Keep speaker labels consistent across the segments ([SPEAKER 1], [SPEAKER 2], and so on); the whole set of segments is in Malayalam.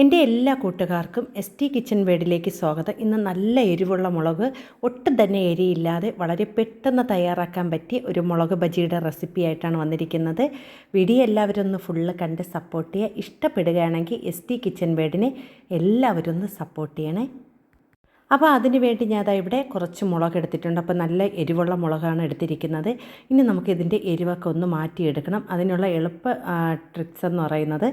[SPEAKER 1] എന്റെ എല്ലാ കൂട്ടുകാർക്കും എസ് ടി കിച്ചൺ വേഡിലേക്ക് സ്വാഗതം. ഇന്ന് നല്ല എരിവുള്ള മുളക് ഒട്ടും തന്നെ എരിയില്ലാതെ വളരെ പെട്ടെന്ന് തയ്യാറാക്കാൻ പറ്റിയ ഒരു മുളക് ബജിയുടെ റെസിപ്പി ആയിട്ടാണ് വന്നിരിക്കുന്നത്. വീഡിയോ എല്ലാവരും ഒന്ന് ഫുള്ള് കണ്ട് സപ്പോർട്ട് ചെയ്യുക. ഇഷ്ടപ്പെടുകയാണെങ്കിൽ എസ് ടി കിച്ചൺ വേഡിനെ എല്ലാവരും ഒന്ന് സപ്പോർട്ട് ചെയ്യണേ. അപ്പോൾ അതിന് വേണ്ടി ഞാൻ അതാ ഇവിടെ കുറച്ച് മുളക് എടുത്തിട്ടുണ്ട്. അപ്പോൾ നല്ല എരിവുള്ള മുളകാണ് എടുത്തിരിക്കുന്നത്. ഇനി നമുക്ക് ഇതിന്റെ എരിവൊക്കെ ഒന്ന് മാറ്റിയെടുക്കണം. അതിനുള്ള എളുപ്പ ട്രിക്സ് എന്ന് പറയുന്നത്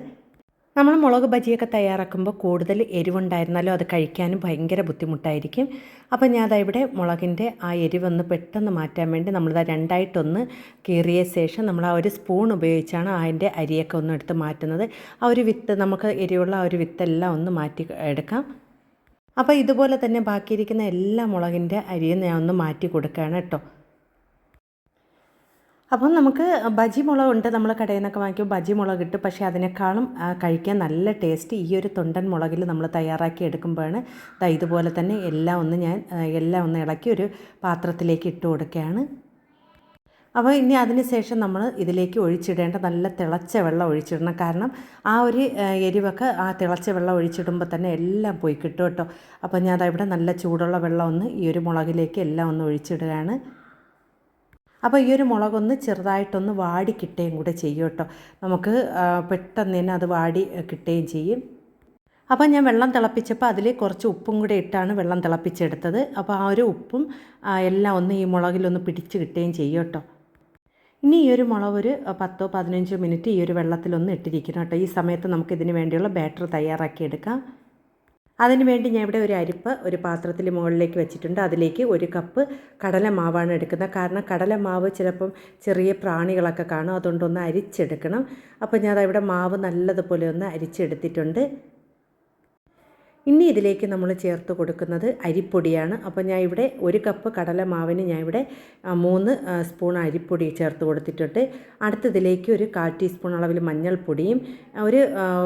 [SPEAKER 1] നമ്മൾ മുളക് ബജിയൊക്കെ തയ്യാറാക്കുമ്പോൾ കൂടുതൽ എരിവുണ്ടായിരുന്നാലും അത് കഴിക്കാനും ഭയങ്കര ബുദ്ധിമുട്ടായിരിക്കും. അപ്പോൾ ഞാൻ അതാ ഇവിടെ മുളകിന്റെ ആ എരിവൊന്ന് പെട്ടെന്ന് മാറ്റാൻ വേണ്ടി നമ്മളിത് രണ്ടായിട്ടൊന്ന് കീറിയ ശേഷം നമ്മൾ ആ ഒരു സ്പൂൺ ഉപയോഗിച്ചാണ് അതിന്റെ അരിയൊക്കെ ഒന്ന് എടുത്ത് മാറ്റുന്നത്. ആ ഒരു വിത്ത് നമുക്ക് എരിവുള്ള ആ ഒരു വിത്തെല്ലാം ഒന്ന് മാറ്റി എടുക്കാം. അപ്പോൾ ഇതുപോലെ തന്നെ ബാക്കിയിരിക്കുന്ന എല്ലാ മുളകിന്റെ അരിയും ഞാൻ ഒന്ന് മാറ്റി കൊടുക്കുകയാണ് കേട്ടോ. അപ്പം നമുക്ക് ബജി മുളക് ഉണ്ട് നമ്മൾ കടയിൽ നിന്നൊക്കെ വാങ്ങിക്കും ബജി മുളക് കിട്ടും പക്ഷേ അതിനേക്കാളും കഴിക്കാൻ നല്ല ടേസ്റ്റ് ഈ ഒരു തൊണ്ടൻ മുളകിൽ നമ്മൾ തയ്യാറാക്കി എടുക്കുമ്പോഴാണ്. ദാ ഇതുപോലെ തന്നെ എല്ലാം ഒന്ന് ഞാൻ എല്ലാം ഒന്ന് ഇളക്കി ഒരു പാത്രത്തിലേക്ക് ഇട്ട് കൊടുക്കുകയാണ്. അപ്പോൾ ഇനി അതിന് ശേഷം നമ്മൾ ഇതിലേക്ക് ഒഴിച്ചിടേണ്ട നല്ല തിളച്ച വെള്ളം ഒഴിച്ചിടണം. കാരണം ആ ഒരു എരിവൊക്കെ ആ തിളച്ച വെള്ളം ഒഴിച്ചിടുമ്പോൾ തന്നെ എല്ലാം പോയി കിട്ടും കേട്ടോ. അപ്പോൾ ഞാൻ ഇവിടെ നല്ല ചൂടുള്ള വെള്ളം ഒന്ന് ഈ ഒരു മുളകിലേക്ക് എല്ലാം ഒന്ന് ഒഴിച്ചിടുകയാണ്. അപ്പോൾ ഈ ഒരു മുളകൊന്ന് ചെറുതായിട്ടൊന്ന് വാടി കിട്ടുകയും കൂടെ ചെയ്യും കേട്ടോ. നമുക്ക് പെട്ടെന്ന് തന്നെ അത് വാടി കിട്ടുകയും ചെയ്യും. അപ്പോൾ ഞാൻ വെള്ളം തിളപ്പിച്ചപ്പോൾ അതിൽ കുറച്ച് ഉപ്പും കൂടെ ഇട്ടാണ് വെള്ളം തിളപ്പിച്ചെടുത്തത്. അപ്പോൾ ആ ഒരു ഉപ്പും എല്ലാം ഒന്ന് ഈ മുളകിലൊന്ന് പിടിച്ച് കിട്ടുകയും ചെയ്യും കേട്ടോ. ഇനി ഈ ഒരു മുളക് ഒരു പത്തോ പതിനഞ്ചോ മിനിറ്റ് ഈ ഒരു വെള്ളത്തിലൊന്ന് ഇട്ടിരിക്കണം കേട്ടോ. ഈ സമയത്ത് നമുക്കിതിന് വേണ്ടിയുള്ള ബാറ്റർ തയ്യാറാക്കിയെടുക്കാം അതിന് വേണ്ടി ഞാൻ ഇവിടെ ഒരു അരിപ്പ് ഒരു പാത്രത്തിൽ മുകളിലേക്ക് വെച്ചിട്ടുണ്ട്. അതിലേക്ക് ഒരു കപ്പ് കടലമാവാണ് എടുക്കുന്നത്. കാരണം കടലമാവ് ചിലപ്പം ചെറിയ പ്രാണികളൊക്കെ കാണും. അതുകൊണ്ടൊന്ന് അരിച്ചെടുക്കണം. അപ്പോൾ ഞാൻ ഇവിടെ മാവ് നല്ലതുപോലെ ഒന്ന് അരിച്ചെടുത്തിട്ടുണ്ട്. ഇനി ഇതിലേക്ക് നമ്മൾ ചേർത്ത് കൊടുക്കുന്നത് അരിപ്പൊടിയാണ്. അപ്പോൾ ഞാൻ ഇവിടെ ഒരു കപ്പ് കടലമാവിന് ഞാൻ ഇവിടെ മൂന്ന് സ്പൂൺ അരിപ്പൊടി ചേർത്ത് കൊടുത്തിട്ടുണ്ട്. അടുത്തതിലേക്ക് ഒരു കാൽ ടീസ്പൂൺ അളവിൽ മഞ്ഞൾപ്പൊടിയും ഒരു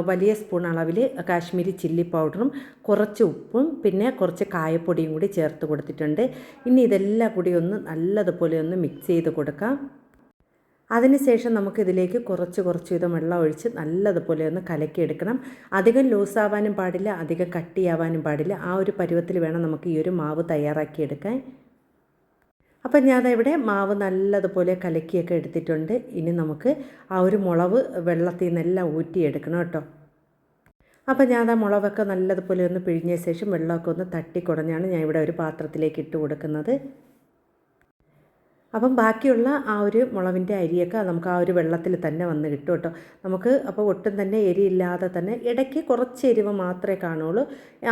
[SPEAKER 1] വലിയ സ്പൂൺ അളവിൽ കാശ്മീരി ചില്ലി പൗഡറും കുറച്ച് ഉപ്പും പിന്നെ കുറച്ച് കായപ്പൊടിയും കൂടി ചേർത്ത് കൊടുത്തിട്ടുണ്ട്. ഇനി ഇതെല്ലാം കൂടി ഒന്ന് നല്ലതുപോലെ ഒന്ന് മിക്സ് ചെയ്ത് കൊടുക്കാം. അതിനുശേഷം നമുക്കിതിലേക്ക് കുറച്ച് കുറച്ച് വിധം വെള്ളം ഒഴിച്ച് നല്ലതുപോലെ ഒന്ന് കലക്കിയെടുക്കണം. അധികം ലൂസാവാനും പാടില്ല അധികം കട്ടിയാവാനും പാടില്ല. ആ ഒരു പരുവത്തിൽ വേണം നമുക്ക് ഈ ഒരു മാവ് തയ്യാറാക്കിയെടുക്കാൻ. അപ്പം ഞാൻ ഇവിടെ മാവ് നല്ലതുപോലെ കലക്കിയൊക്കെ എടുത്തിട്ടുണ്ട്. ഇനി നമുക്ക് ആ ഒരു മുളവ് വെള്ളത്തിൽ നിന്നെല്ലാം ഊറ്റിയെടുക്കണം കേട്ടോ. അപ്പം ഞാൻ ആ മുളകൊക്കെ നല്ലതുപോലെ ഒന്ന് പിഴിഞ്ഞ ശേഷം വെള്ളമൊക്കെ ഒന്ന് തട്ടി തട്ടിക്കുടഞ്ഞാണ് ഞാൻ ഇവിടെ ഒരു പാത്രത്തിലേക്ക് ഇട്ട് കൊടുക്കുന്നത്. അപ്പം ബാക്കിയുള്ള ആ ഒരു മുളവിന്റെ അരിയൊക്കെ നമുക്ക് ആ ഒരു വെള്ളത്തിൽ തന്നെ വന്ന് കിട്ടും കേട്ടോ. നമുക്ക് അപ്പോൾ ഒട്ടും തന്നെ എരിയില്ലാതെ തന്നെ ഇടയ്ക്ക് കുറച്ച് എരിവ് മാത്രമേ കാണുള്ളൂ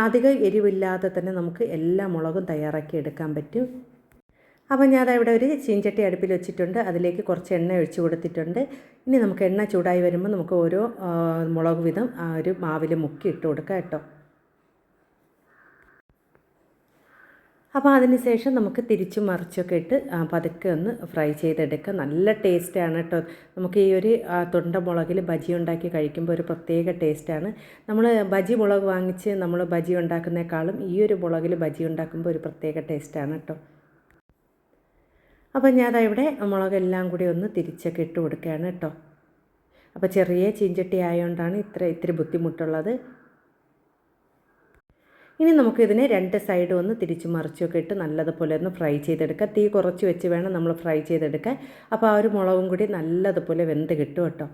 [SPEAKER 1] അധികം എരിവില്ലാതെ തന്നെ നമുക്ക് എല്ലാ മുളകും തയ്യാറാക്കി എടുക്കാൻ പറ്റും. അപ്പോൾ ഞാൻ ഇവിടെ ഒരു ചീഞ്ചട്ടി അടുപ്പിൽ വെച്ചിട്ടുണ്ട്. അതിലേക്ക് കുറച്ച് എണ്ണ ഒഴിച്ചു കൊടുത്തിട്ടുണ്ട്. ഇനി നമുക്ക് എണ്ണ ചൂടായി വരുമ്പോൾ നമുക്ക് ഓരോ മുളക് വിധം ആ ഒരു മാവിൽ മുക്കി ഇട്ട് കൊടുക്കാം കേട്ടോ. അപ്പോൾ അതിന് ശേഷം നമുക്ക് തിരിച്ചും മറിച്ചൊക്കെ ഇട്ട് പതുക്കെ ഒന്ന് ഫ്രൈ ചെയ്തെടുക്കുക നല്ല ടേസ്റ്റാണ് കേട്ടോ നമുക്ക് ഈ ഒരു തൊണ്ട മുളകിൽ ബജി ഉണ്ടാക്കി കഴിക്കുമ്പോൾ ഒരു പ്രത്യേക ടേസ്റ്റാണ് നമ്മൾ ബജി മുളക് വാങ്ങിച്ച് നമ്മൾ ബജി ഉണ്ടാക്കുന്നേക്കാളും ഈ ഒരു മുളകിൽ ബജി ഉണ്ടാക്കുമ്പോൾ ഒരു പ്രത്യേക ടേസ്റ്റാണ് കേട്ടോ അപ്പോൾ ഞാൻ ഇവിടെ മുളകെല്ലാം കൂടി ഒന്ന് തിരിച്ചൊക്കെ ഇട്ട് കൊടുക്കുകയാണ് കേട്ടോ അപ്പോൾ ചെറിയ ചീഞ്ചട്ടി ആയതുകൊണ്ടാണ് ഇത്ര ഇത്തിരി ബുദ്ധിമുട്ടുള്ളത്. ഇനി നമുക്കിതിനെ രണ്ട് സൈഡും ഒന്ന് തിരിച്ച് മറിച്ചൊക്കെ ഇട്ട് നല്ലതുപോലെ ഒന്ന് ഫ്രൈ ചെയ്തെടുക്കാം. തീ കുറച്ച് വെച്ച് വേണം നമ്മൾ ഫ്രൈ ചെയ്തെടുക്കാൻ. അപ്പോൾ ആ ഒരു മുളകും കൂടി നല്ലതുപോലെ വെന്ത് കിട്ടും കേട്ടോ.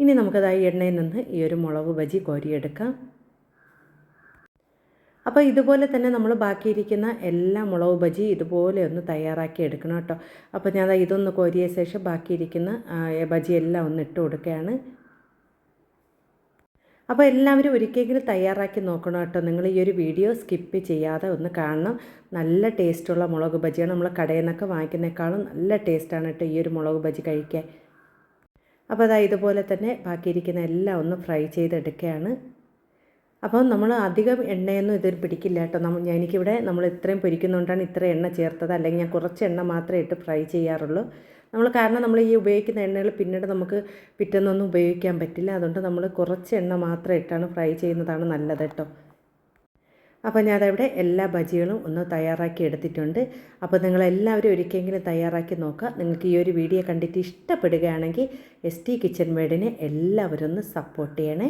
[SPEAKER 1] ഇനി നമുക്കത് ആ എണ്ണയിൽ നിന്ന് ഈ ഒരു മുളക് ബജി കോരിയെടുക്കാം. അപ്പോൾ ഇതുപോലെ തന്നെ നമ്മൾ ബാക്കിയിരിക്കുന്ന എല്ലാ മുളക് ബജി ഇതുപോലെ ഒന്ന് തയ്യാറാക്കി എടുക്കണം കേട്ടോ. അപ്പോൾ ഞാൻ ഇതൊന്ന് കോരിയ ശേഷം ബാക്കിയിരിക്കുന്ന ബജി എല്ലാം ഒന്ന് ഇട്ട് കൊടുക്കുകയാണ്. അപ്പോൾ എല്ലാവരും ഒരിക്കലെങ്കിലും തയ്യാറാക്കി നോക്കണം കേട്ടോ. നിങ്ങൾ ഈ ഒരു വീഡിയോ സ്കിപ്പ് ചെയ്യാതെ ഒന്ന് കാണണം. നല്ല ടേസ്റ്റുള്ള മുളക് ബജിയാണ് നമ്മൾ കടയിൽ നിന്നൊക്കെ വാങ്ങിക്കുന്നേക്കാളും നല്ല ടേസ്റ്റാണ് കേട്ടോ ഈ ഒരു മുളക് ബജി കഴിക്കാൻ. അപ്പോൾ അതാ ഇതുപോലെ തന്നെ ബാക്കിയിരിക്കുന്ന എല്ലാം ഒന്ന് ഫ്രൈ ചെയ്തെടുക്കുകയാണ്. അപ്പോൾ നമ്മൾ അധികം എണ്ണയൊന്നും ഇതിൽ പിടിക്കില്ല കേട്ടോ. നമ്മൾ എനിക്കിവിടെ നമ്മൾ ഇത്രയും പൊരിക്കുന്നതുകൊണ്ടാണ് ഇത്ര എണ്ണ ചേർത്തത്. അല്ലെങ്കിൽ ഞാൻ കുറച്ച് എണ്ണ മാത്രമേ ഇട്ട് ഫ്രൈ ചെയ്യാറുള്ളൂ. നമ്മൾ കാരണം നമ്മൾ ഈ ഉപയോഗിക്കുന്ന എണ്ണകൾ പിന്നീട് നമുക്ക് പിറ്റേന്നൊന്നും ഉപയോഗിക്കാൻ പറ്റില്ല. അതുകൊണ്ട് നമ്മൾ കുറച്ച് എണ്ണ മാത്രം ഇട്ടാണ് ഫ്രൈ ചെയ്യുന്നതാണ് നല്ലത് കേട്ടോ. അപ്പോൾ ഞാനവിടെ എല്ലാ ബജികളും ഒന്ന് തയ്യാറാക്കി എടുത്തിട്ടുണ്ട്. അപ്പോൾ നിങ്ങളെല്ലാവരും ഒരിക്കലെങ്കിലും തയ്യാറാക്കി നോക്കുക. നിങ്ങൾക്ക് ഈ ഒരു വീഡിയോ കണ്ടിട്ട് ഇഷ്ടപ്പെടുകയാണെങ്കിൽ എസ് ടി കിച്ചൺ മേഡിനെ എല്ലാവരും ഒന്ന് സപ്പോർട്ട് ചെയ്യണേ.